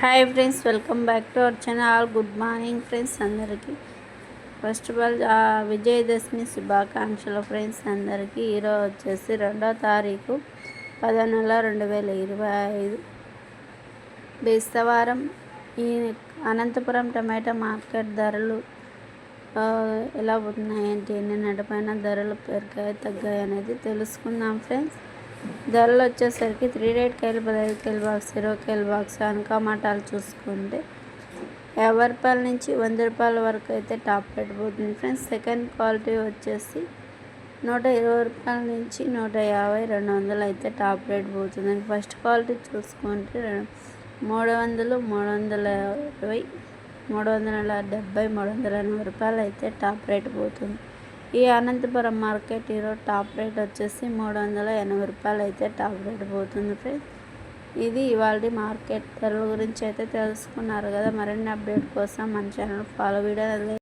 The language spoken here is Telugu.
Hi friends welcome back to our channel. Good morning friends అందరికీ. ఫస్ట్ ఆఫ్ ఆల్ విజయదశమి శుభాకాంక్షలు ఫ్రెండ్స్ అందరికీ. ఈరోజు వచ్చేసి రెండో తారీఖు పదో నెల రెండు వేల ఇరవై ఐదు. బేస్తవారం ఈ అనంతపురం టమాటా మార్కెట్ ధరలు ఎలా ఉన్నాయంటే ఎన్ని నడిపైన ధరలు పెరిగాయి తగ్గాయి అనేది తెలుసుకుందాం ఫ్రెండ్స్. ధరలు వచ్చేసరికి త్రీ రేట్ కేల్ పదహైదు కేల్ బాక్స్ ఇరవై కేల్ బాక్స్ అనకామటాలు చూసుకుంటే యాభై రూపాయల నుంచి వంద రూపాయల వరకు అయితే టాప్ రేట్ పోతుంది ఫ్రెండ్స్ సెకండ్ క్వాలిటీ వచ్చేసి నూట ఇరవై రూపాయల నుంచి నూట యాభై రెండు వందలు అయితే టాప్ రేట్ పోతుంది ఫస్ట్ క్వాలిటీ చూసుకుంటే రెండు మూడు వందలు మూడు వందల ఇరవై మూడు వందల డెబ్బై మూడు వందల ఎనభై రూపాయలు అయితే టాప్ రేట్ పోతుంది ఈ అనంతపురం మార్కెట్ ఈరోజు టాప్ రేట్ వచ్చేసి మూడు వందల ఎనభై రూపాయలు అయితే టాప్ రేట్ పోతుంది ఫ్రెండ్స్. ఇది ఇవాళ మార్కెట్ ధరల గురించి అయితే తెలుసుకున్నారు కదా. మరిన్ని అప్డేట్ కోసం మన ఛానల్ ఫాలో వీడియో